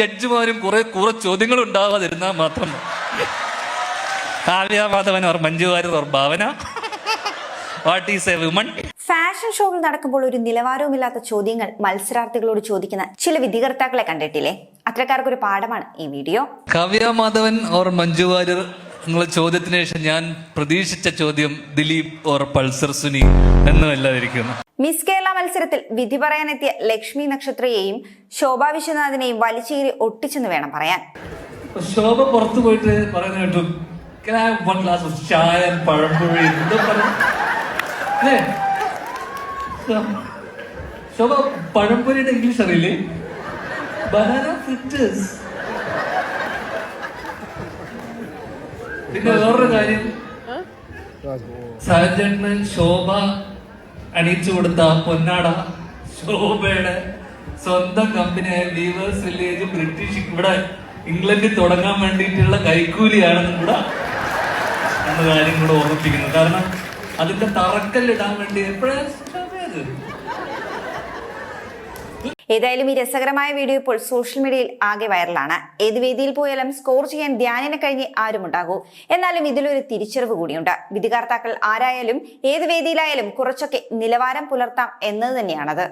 ജഡ്ജിമാരും കുറെ കുറെ ചോദ്യങ്ങൾ ഉണ്ടാവാതിരുന്നാൽ മാത്രം. Kavya Madhavan or Manju Warrier or Bhavana. What is a woman fashion ഷോകൾ നടക്കുമ്പോൾ ഒരു നിലവാരവുമില്ലാത്ത ചോദ്യങ്ങൾ മത്സരാർത്ഥികളോട് ചോദിക്കുന്ന ചില വിധികർത്താക്കളെ കണ്ടിട്ടില്ലേ? അത്രക്കാർക്കൊരു പാഠമാണ് ഈ വീഡിയോ. കാവ്യ മാധവൻ ഓർ മഞ്ജു വാര്യർ എന്നുള്ള ചോദ്യത്തിന് ശേഷം ഞാൻ പ്രതീക്ഷിച്ച ചോദ്യം ദിലീപ് ഓർ പൾസർ സുനി എന്നുമല്ലാതിരിക്കുന്നു മിസ് കേരള മത്സരത്തിൽ വിധി പറയാനെത്തിയ ലക്ഷ്മി നക്ഷത്രയെയും ശോഭ വിശ്വനാഥിനെയും വലിച്ചേരി ഒട്ടിച്ചെന്ന് വേണം പറയാൻ. ശോഭ പുറത്തു പോയിട്ട് പറയുന്ന കേട്ടു "Can I have one glass of ചായ പഴംപുഴി എന്തോ ശോഭ പഴംപൊരിയുടെ ഇംഗ്ലീഷ് അറിയില്ലേ? ബനാന ഫ്രിറ്റേഴ്സ് പിന്നെ വേറൊരു കാര്യം. സഹജന്മൻ ശോഭ അണിയിച്ചു കൊടുത്ത പൊന്നാട ശോഭയുടെ സ്വന്തം കമ്പനിയായ ലീവേഴ്സ് വില്ലേജ് ബ്രിട്ടീഷ് ഇവിടെ ഇംഗ്ലണ്ടിൽ തുടങ്ങാൻ വേണ്ടിയിട്ടുള്ള കൈക്കൂലിയാണെന്നും കൂടെ എന്ന കാര്യം കൂടെ ഓർമ്മിപ്പിക്കുന്നു. കാരണം അതിന്റെ തറക്കല്ലിടാൻ വേണ്ടി എപ്പോഴാണ് ഏതായാലും ഈ രസകരമായ വീഡിയോ ഇപ്പോൾ സോഷ്യൽ മീഡിയയിൽ ആകെ വൈറലാണ് ഏത് വേദിയിൽ പോയാലും സ്കോർ ചെയ്യാൻ ധ്യാനിനെ കഴിഞ്ഞ് ആരുമുണ്ടാകൂ എന്നാലും ഇതിലൊരു തിരിച്ചറിവ് കൂടിയുണ്ട്. വിധികർത്താക്കൾ ആരായാലും ഏത് വേദിയിലായാലും കുറച്ചൊക്കെ നിലവാരം പുലർത്താം എന്നത് തന്നെയാണത്.